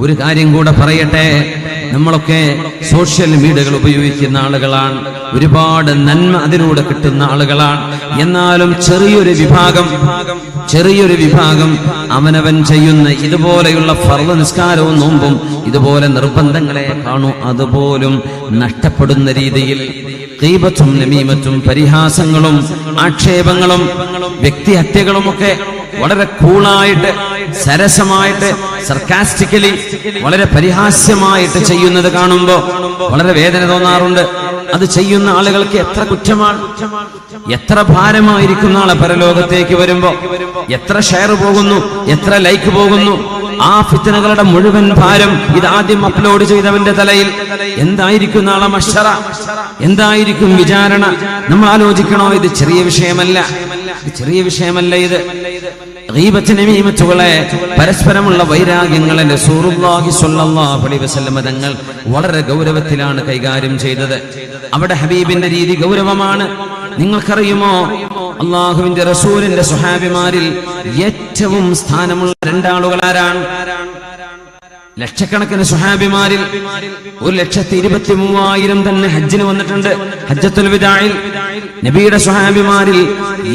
ഒരു കാര്യം കൂടെ പറയട്ടെ. നമ്മളൊക്കെ സോഷ്യൽ മീഡിയകൾ ഉപയോഗിക്കുന്ന ആളുകളാണ്. ഒരുപാട് നന്മ അതിലൂടെ കിട്ടുന്ന ആളുകളാണ്. എന്നാലും ചെറിയൊരു വിഭാഗം ചെറിയൊരു വിഭാഗം അവനവൻ ചെയ്യുന്ന ഇതുപോലെയുള്ള ഫർവ നിസ്കാരവും നോമ്പും ഇതുപോലെ നിർബന്ധങ്ങളെ കാണൂ. അതുപോലും നഷ്ടപ്പെടുന്ന രീതിയിൽ ദൈവത്തും നമീമത്തും പരിഹാസങ്ങളും ആക്ഷേപങ്ങളും വ്യക്തിഹത്യകളുമൊക്കെ വളരെ കൂളായിട്ട് സരസമായിട്ട് സർക്കാസ്റ്റിക്കലി വളരെ പരിഹാസ്യമായിട്ട് ചെയ്യുന്നത് കാണുമ്പോ വളരെ വേദന തോന്നാറുണ്ട്. അത് ചെയ്യുന്ന ആളുകൾക്ക് എത്ര കുറ്റമാണ്? എത്ര ഭാരമായിരിക്കുന്ന ആളെ പരലോകത്തേക്ക് വരുമ്പോ? എത്ര ഷെയർ പോകുന്നു? എത്ര ലൈക്ക് പോകുന്നു? ആ ഫിത്തനകളുടെ മുഴുവൻ ഭാരം ഇതാദ്യം അപ്ലോഡ് ചെയ്തവന്റെ തലയിൽ. എന്തായിരിക്കും നാളെ മഷറ? എന്തായിരിക്കും വിചാരണ? നമ്മൾ ആലോചിക്കണോ? ഇത് ചെറിയ വിഷയമല്ല. ചെറിയ വിഷയമല്ല ഇത്. മീമത്തുകളെ പരസ്പരമുള്ള വൈരാഗ്യങ്ങളെ സ്വല്ലല്ലാഹു അലൈഹി തങ്ങൾ വളരെ ഗൗരവത്തിലാണ് കൈകാര്യം ചെയ്തത്. അവിടെ ഹബീബിന്റെ രീതി ഗൗരവമാണ്. നിങ്ങൾക്കറിയുമോ? അള്ളാഹുവിന്റെ റസൂലിന്റെ സുഹാബിമാരിൽ ഏറ്റവും സ്ഥാനമുള്ള രണ്ടാളുകൾ ആരാണ് ലക്ഷക്കണക്കിന് സുഹാബിമാരിൽ ഒരു ലക്ഷത്തി ഇരുപത്തി മൂവായിരം തന്നെ ഹജ്ജിന് വന്നിട്ടുണ്ട്. ഹജ്ജത്തുൽ വിദായിൽ നബിയുടെ സുഹാബിമാരിൽ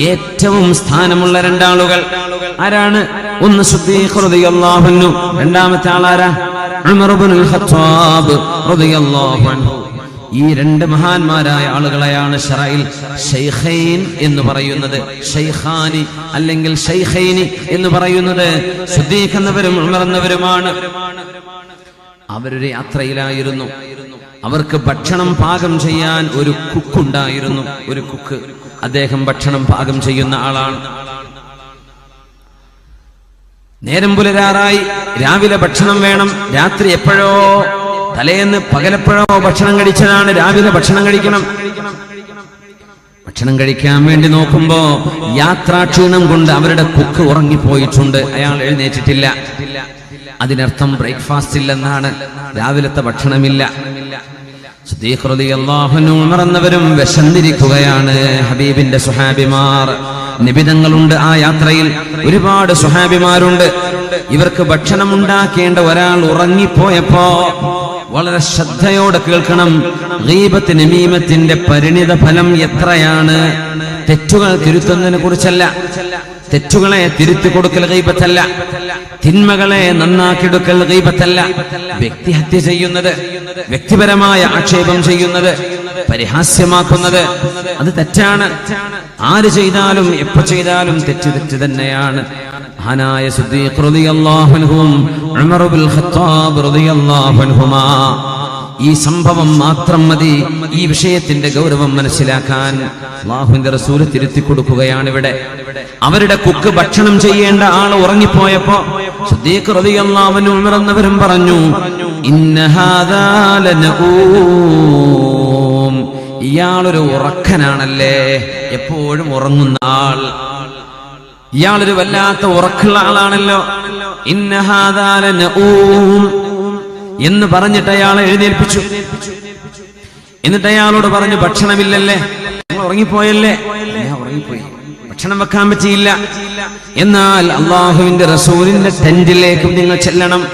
ഏറ്റവും സ്ഥാനമുള്ള രണ്ടാളുകൾ ആരാണ്? ഒന്ന് രണ്ടാമത്തെ ആളാരാ? ഉമർ ഖത്താബ് റളിയല്ലാഹു അൻഹു. ഈ രണ്ട് മഹാന്മാരായ ആളുകളെയാണ് ഷറയിൽ ഷെയ്ഖൈൻ എന്ന് പറയുന്നത്. ഷെയ്ഖാനി അല്ലെങ്കിൽ ഷെയ്ഖൈനി എന്ന് പറയുന്നത് സുദ്ദീഖ് ഉണർന്നവരുമാണ് അവരുടെ യാത്രയിലായിരുന്നു. അവർക്ക് ഭക്ഷണം പാകം ചെയ്യാൻ ഒരു കുക്കുണ്ടായിരുന്നു. ഒരു കുക്ക്. അദ്ദേഹം ഭക്ഷണം പാകം ചെയ്യുന്ന ആളാണ്. നേരം പുലരാറായി. രാവിലെ ഭക്ഷണം വേണം. രാത്രി എപ്പോഴോ തലേന്ന് പകലെപ്പോഴോ ഭക്ഷണം കഴിച്ചതാണ് രാവിലെ ഭക്ഷണം കഴിക്കണം. ഭക്ഷണം കഴിക്കാൻ വേണ്ടി നോക്കുമ്പോ യാത്രാക്ഷീണം കൊണ്ട് അവരുടെ കുക്ക് ഉറങ്ങിപ്പോയിട്ടുണ്ട്. അയാൾ എഴുന്നേറ്റിട്ടില്ല. അതിനർത്ഥം ബ്രേക്ക്ഫാസ്റ്റ് ഇല്ലെന്നാണ്. രാവിലത്തെ ഭക്ഷണമില്ല. എന്നവരും വിശന്നിരിക്കുകയാണ് ഹബീബിന്റെ സുഹാബിമാർ നിബിതങ്ങളുണ്ട് ആ യാത്രയിൽ. ഒരുപാട് സുഹാബിമാരുണ്ട് ഇവർക്ക് ഭക്ഷണം ഉണ്ടാക്കേണ്ട ഒരാൾ ഉറങ്ങിപ്പോയപ്പോ വളരെ ശ്രദ്ധയോടെ കേൾക്കണം. ഗീബത്ത് നമീമത്തിന്റെ പരിണിത ഫലം എത്രയാണ്? തെറ്റുകൾ തിരുത്തുന്നതിനെ കുറിച്ചല്ല. തെറ്റുകളെ തിരുത്തി കൊടുക്കൽ ഗൈബത്തല്ല. തിന്മകളെ നന്നാക്കിയെടുക്കൽ ഗൈബത്തല്ല. വ്യക്തിഹത്യ ചെയ്യുന്നത് വ്യക്തിപരമായ ആക്ഷേപം ചെയ്യുന്നത് പരിഹാസ്യമാക്കുന്നത് അത് തെറ്റാണ്. ആര് ചെയ്താലും എപ്പോ ചെയ്താലും തെറ്റ് തെറ്റ് തന്നെയാണ്. മഹാനായ സുദ്ദീഖ് ഖത്താബ് ഈ സംഭവം മാത്രം മതി. ഈ വിഷയത്തിന്റെ ഗൗരവം മനസ്സിലാക്കാൻ അള്ളാഹുവിന്റെ റസൂൽ തിരുത്തി കൊടുക്കുകയാണ് ഇവിടെ. അവരുടെ കുക്ക് ഭക്ഷണം ചെയ്യേണ്ട ആൾ ഉറങ്ങിപ്പോയപ്പോ സിദ്ദീഖ് ഉമർ എന്നവരും പറഞ്ഞു ഇയാളൊരു ഉറക്കനാണല്ലേ? എപ്പോഴും ഉറങ്ങുന്ന ആൾ. ഇയാളൊരു വല്ലാത്ത ഉറക്കുള്ള ആളാണല്ലോ. എന്ന് പറഞ്ഞിട്ട് അയാളെ എഴുന്നേൽപ്പിച്ചു. എന്നിട്ട് അയാളോട് പറഞ്ഞു ഭക്ഷണമില്ലല്ലേ? ഉറങ്ങിപ്പോയല്ലേ? ഉറങ്ങിപ്പോയി. ഭക്ഷണം വെക്കാൻ പറ്റിയില്ല. എന്നാൽ അള്ളാഹുവിന്റെ റസൂലിന്റെ ടെന്റിലേക്ക് നിങ്ങൾ ചെല്ലണം.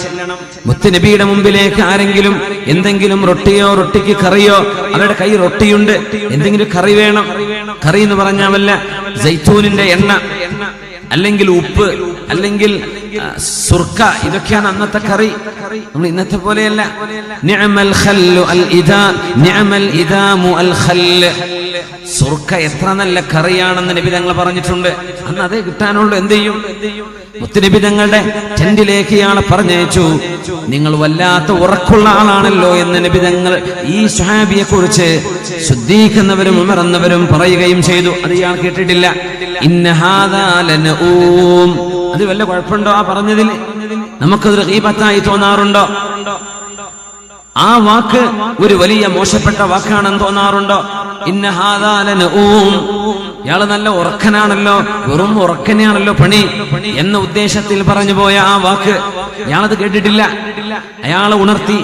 മുത്തുനബിയുടെ മുമ്പിലേക്ക് ആരെങ്കിലും എന്തെങ്കിലും റൊട്ടിയോ റൊട്ടിക്ക് കറിയോ അവരുടെ കൈ റൊട്ടിയുണ്ട്. എന്തെങ്കിലും കറി വേണം. കറി എന്ന് പറഞ്ഞാൽ വല്ല ജൈത്തൂനിന്റെ എണ്ണ. അല്ലെങ്കിൽ ഉപ്പ് അല്ലെങ്കിൽ സുർക്ക ഇതൊക്കെയാണ് അന്നത്തെ കറി. നമ്മൾ ഇന്നത്തെ പോലെയല്ല. നിഅമൽ ഖല്ലു അൽ ഇദാ നിഅമൽ ഇദാമു അൽ ഖല്ല്. സുർക്ക എത്ര നല്ല കറിയാണെന്ന് നബി തങ്ങൾ പറഞ്ഞിട്ടുണ്ട്. അന്ന് അതേ കിട്ടാനുള്ളൂ എന്ത് ചെയ്യും? മുത്തുനബി തങ്ങളുടെ ടെന്റിലേക്ക് ഇയാളെ പറഞ്ഞയച്ചു. നിങ്ങൾ വല്ലാത്ത ഉറക്കുള്ള ആളാണല്ലോ എന്ന് നബി തങ്ങൾ ഈ സുഹാബിയെ കുറിച്ച് ശുദ്ധീകരിക്കുന്നവരും ഉമർന്നവരും പറയുകയും ചെയ്തു. അത് ഇയാൾ കേട്ടിട്ടില്ല. ഇന്ന ഹാദാ ലനഊം. അത് വല്ല കുഴപ്പമുണ്ടോ ആ പറഞ്ഞതിൽ? നമുക്കതൊരു ഗീബത്തായി തോന്നാറുണ്ടോ? ആ വാക്ക് ഒരു വലിയ മോശപ്പെട്ട വാക്കാണെന്ന് തോന്നാറുണ്ടോ? ഇന്ന ഹാദാലന ഊം ഇയാൾ നല്ല ഉറക്കനാണല്ലോ വെറും ഉറക്കനെയാണല്ലോ പണി എന്ന ഉദ്ദേശത്തിൽ പറഞ്ഞു പോയ ആ വാക്ക് ഇയാളത് കേട്ടിട്ടില്ല. അയാളെ ഉണർത്തി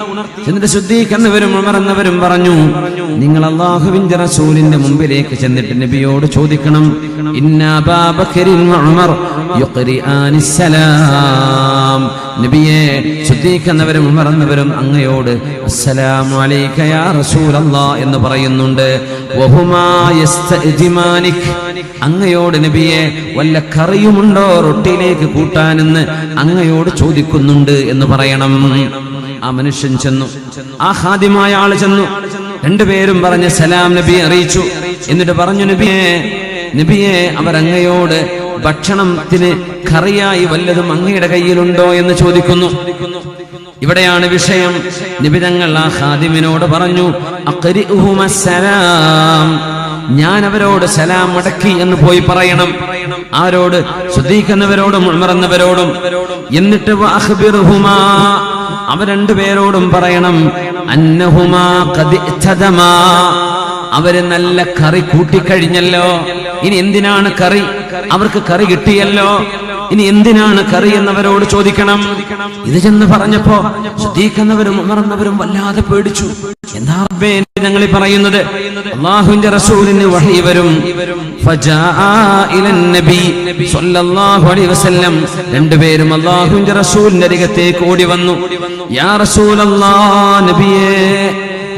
എന്നിട്ട് ശുദ്ധീകരണവരും ഉണർന്നവരും പറഞ്ഞു നിങ്ങൾ അള്ളാഹുവിന്റെ റസൂലിന്റെ മുമ്പിലേക്ക് ചെന്നിട്ട് നബിയോട് ചോദിക്കണം ഉമർ നബിയെ ശുദ്ധീക്കുന്നവരും ഉമർന്നവരും അങ്ങയോട് അസ്സലാമു അലൈക യാ റസൂലല്ലാ എന്ന് പറയുന്നുണ്ട്. വഹുമാ യസ്തഅ്ജിമാനിക് അങ്ങയോട് നബിയെ വല്ല കറിയുമുണ്ടോ റൊട്ടിയിലേക്ക് കൂട്ടാനെന്ന് അങ്ങയോട് ചോദിക്കുന്നുണ്ട് എന്ന് പറയണം. ആ മനുഷ്യൻ ചെന്നു. ആ ഹാദ്യമായ ആൾ ചെന്നു. രണ്ടുപേരും പറഞ്ഞ് സലാം നബിയെ അറിയിച്ചു. എന്നിട്ട് പറഞ്ഞു നബിയെ നബിയെ അവരങ്ങയോട് ഭക്ഷണത്തിന് കറിയായി വല്ലതും അങ്ങയുടെ കയ്യിലുണ്ടോ എന്ന് ചോദിക്കുന്നു. ഇവിടെയാണ് വിഷയം. നിബിതങ്ങൾ ആ ഹാദിമിനോട് പറഞ്ഞു ഞാൻ അവരോട് സലാം മടക്കി എന്ന് പോയി പറയണം. ആരോട്? ശ്രദ്ധിക്കുന്നവരോടും ഉൾമറന്നവരോടും എന്നിട്ട് അവ രണ്ടുപേരോടും പറയണം അന്നഹുമാ അവർ നല്ല കറി കൂട്ടിക്കഴിഞ്ഞല്ലോ. ഇനി എന്തിനാണ് കറി? അവർക്ക് കറി കിട്ടിയല്ലോ. ഇനി എന്തിനാണ് കറി എന്നവരോട് ചോദിക്കണം. ഇത് ചെന്ന് പറഞ്ഞപ്പോ ശ്രദ്ധിക്കുന്നവരും ഉണർന്നവരും വല്ലാതെ പേടിച്ചു. എന്താ ഞങ്ങൾ പറയുന്നത്? അള്ളാഹുവിന്റെ റസൂലിന് വഹി വരും. രണ്ടുപേരും അള്ളാഹുവിന്റെ റസൂലിന്റെ അരികത്തേക്ക് ഓടി വന്നു. യാ റസൂലല്ലാഹ് നബിയേ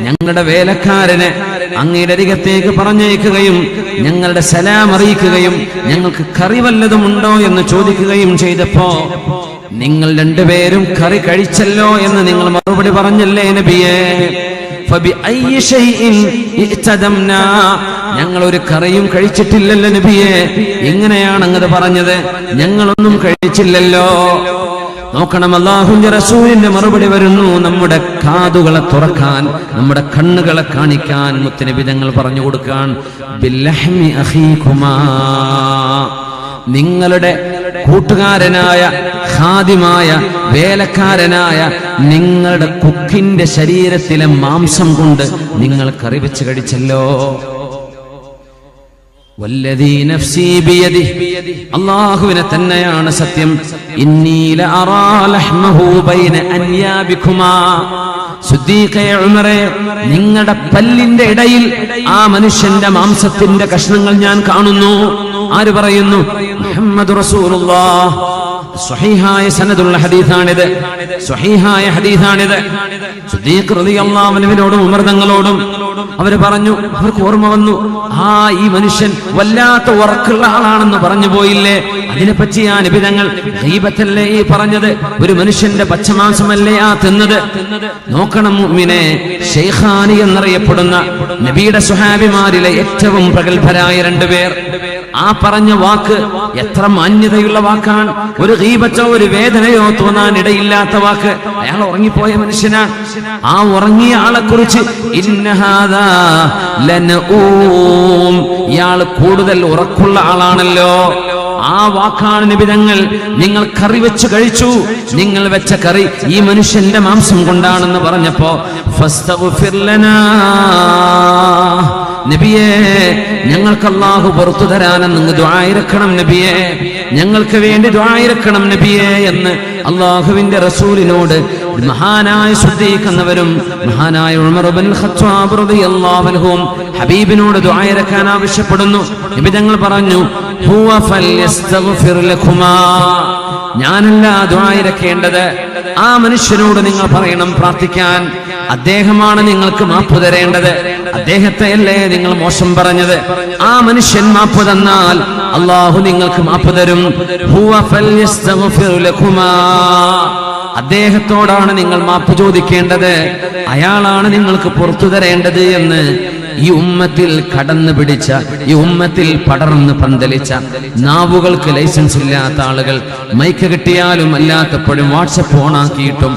ഞങ്ങളുടെ വേലക്കാരന് അങ്ങയുടെ അരികത്തേക്ക് പറഞ്ഞേക്കുകയും ഞങ്ങളുടെ സലാം അറിയിക്കുകയും ഞങ്ങൾക്ക് കറി വല്ലതും ഉണ്ടോ എന്ന് ചോദിക്കുകയും ചെയ്തപ്പോ നിങ്ങൾ രണ്ടുപേരും കറി കഴിച്ചല്ലോ എന്ന് നിങ്ങൾ മറുപടി പറഞ്ഞല്ലേ നബിയേ? ഞങ്ങൾ ഒരു കറിയും കഴിച്ചിട്ടില്ലല്ലോ നബിയെ. എങ്ങനെയാണ് അങ്ങത് പറഞ്ഞത്. ഞങ്ങളൊന്നും കഴിച്ചില്ലല്ലോ. നോക്കണം അള്ളാഹുന്റെ റസൂലിന്റെ മറുപടി വരുന്നു. നമ്മുടെ കാതുകളെ തുറക്കാൻ നമ്മുടെ കണ്ണുകളെ കാണിക്കാൻ മുത്തനബി വിധങ്ങൾ പറഞ്ഞു കൊടുക്കാൻ. നിങ്ങളുടെ കൂട്ടുകാരനായ ഖാദിമായ വേലക്കാരനായ നിങ്ങളുടെ കുക്കിന്റെ ശരീരത്തിലെ മാംസം കൊണ്ട് നിങ്ങൾ കറി വെച്ച് കഴിച്ചല്ലോ. അല്ലാഹുവിനെ തന്നെയാണ് സത്യം. നിങ്ങളുടെ പല്ലിന്റെ ഇടയിൽ ആ മനുഷ്യന്റെ മാംസത്തിന്റെ കഷ്ണങ്ങൾ ഞാൻ കാണുന്നു. ആര് പറയുന്നു? മുഹമ്മദ് റസൂലുള്ളാഹ്. സ്വഹീഹായ സനദുള്ള ഹദീസാണിത്. സ്വഹീഹായ ഹദീസാണിത്. സുദ്ദീഖ് റളിയല്ലാഹു അൻഹുവിനോടും ഉമർ തങ്ങളോടും അവർ പറഞ്ഞു അവർക്ക് ഓർമ്മ വന്നു ആ ഈ മനുഷ്യൻ വല്ലാത്ത ഉറക്കുള്ള ആളാണെന്ന് പറഞ്ഞു പോയില്ലേ? അതിനെപ്പറ്റി ആ നിബിതങ്ങൾ ദൈവത്തല്ലേ ഈ പറഞ്ഞത്? ഒരു മനുഷ്യന്റെ പച്ചമാംസമല്ലേ ആ തിന്നത്? നോക്കണം മുമ്മിനെ ഷെയ്ഖാനി എന്നറിയപ്പെടുന്ന നബിയുടെ സുഹാബിമാരിലെ ഏറ്റവും പ്രഗത്ഭരായ രണ്ടുപേർ ആ പറഞ്ഞ വാക്ക് എത്ര മാന്യതയുള്ള വാക്കാണ്. ഒരു ദീപച്ചോ ഒരു വേദനയോ തോന്നാൻ ഇടയില്ലാത്ത വാക്ക്. അയാൾ ഉറങ്ങിപ്പോയ മനുഷ്യനാണ് ആ ഉറങ്ങിയ ആളെ കുറിച്ച് ഇയാൾ കൂടുതൽ ഉറക്കുള്ള ആളാണല്ലോ. ആ വാക്കാണ് നിബിതങ്ങൾ. നിങ്ങൾ കറി വെച്ച് കഴിച്ചു. നിങ്ങൾ വെച്ച കറി ഈ മനുഷ്യന്റെ മാംസം കൊണ്ടാണെന്ന് പറഞ്ഞപ്പോ ഫസ്തഗ്ഫിർ ലനാ. നബിയെ ഞങ്ങൾക്ക് അള്ളാഹു പുറത്തു തരാനെന്ന് ദ്വായിരക്കണം നബിയെ. ഞങ്ങൾക്ക് വേണ്ടി ദ്വായിരക്കണം നബിയെ എന്ന് അള്ളാഹുവിന്റെ റസൂലിനോട് മഹാനായ ശ്രദ്ധിക്കുന്നവരും മഹാനായ ഉൾമറുബൻഹും ഹബീബിനോട് ദ്വായിരക്കാൻ ആവശ്യപ്പെടുന്നു. നബി തങ്ങൾ പറഞ്ഞു ഞാനല്ല ദ്വായിരക്കേണ്ടത് ആ മനുഷ്യനോട് നിങ്ങൾ പറയണം പ്രാർത്ഥിക്കാൻ. അദ്ദേഹമാണ് നിങ്ങൾക്ക് മാപ്പ് തരേണ്ടത്. അദ്ദേഹത്തെയല്ലേ നിങ്ങൾ മോശം പറഞ്ഞത്? ആ മനുഷ്യൻ മാപ്പ് തന്നാൽ അള്ളാഹു നിങ്ങൾക്ക് മാപ്പ് തരും. അദ്ദേഹത്തോടാണ് നിങ്ങൾ മാപ്പ് ചോദിക്കേണ്ടത്. അയാളാണ് നിങ്ങൾക്ക് പുറത്തു തരേണ്ടത് എന്ന് ഈ ഉമ്മത്തിൽ കടന്നു പിടിച്ച ഈ ഉമ്മത്തിൽ പടർന്ന് പന്തലിച്ച നാവുകൾക്ക് ലൈസൻസ് ഇല്ലാത്ത ആളുകൾ മൈക്ക് കിട്ടിയാലും അല്ലാത്തപ്പോഴും വാട്സപ്പ് ഓണാക്കിയിട്ടും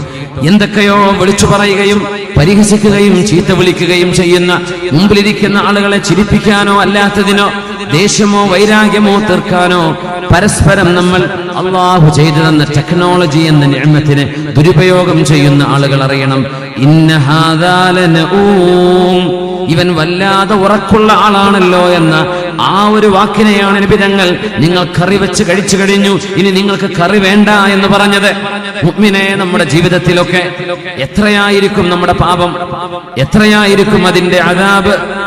എന്തൊക്കെയോ വിളിച്ചു പറയുകയും പരിഹസിക്കുകയും ചീത്ത വിളിക്കുകയും ചെയ്യുന്ന മുമ്പിലിരിക്കുന്ന ആളുകളെ ചിരിപ്പിക്കാനോ അല്ലാത്തതിനോ ദേഷ്യമോ വൈരാഗ്യമോ തീർക്കാനോ പരസ്പരം നമ്മൾ അള്ളാഹു ചെയ്തു തന്ന ടെക്നോളജി എന്ന നിയമത്തിന് ദുരുപയോഗം ചെയ്യുന്ന ആളുകൾ അറിയണം. ഇവൻ വല്ലാതെ ഉറക്കുള്ള ആളാണല്ലോ എന്ന ആ ഒരു വാക്കിനെയാണ് നിബിതങ്ങൾ നിങ്ങൾ കറി വെച്ച് കഴിച്ചു കഴിഞ്ഞു. ഇനി നിങ്ങൾക്ക് കറി വേണ്ട എന്ന് പറഞ്ഞത്. ഉമ്മിനെ നമ്മുടെ ജീവിതത്തിലൊക്കെ എത്രയായിരിക്കും നമ്മുടെ പാപം? എത്രയായിരിക്കും അതിന്റെ അതാബ്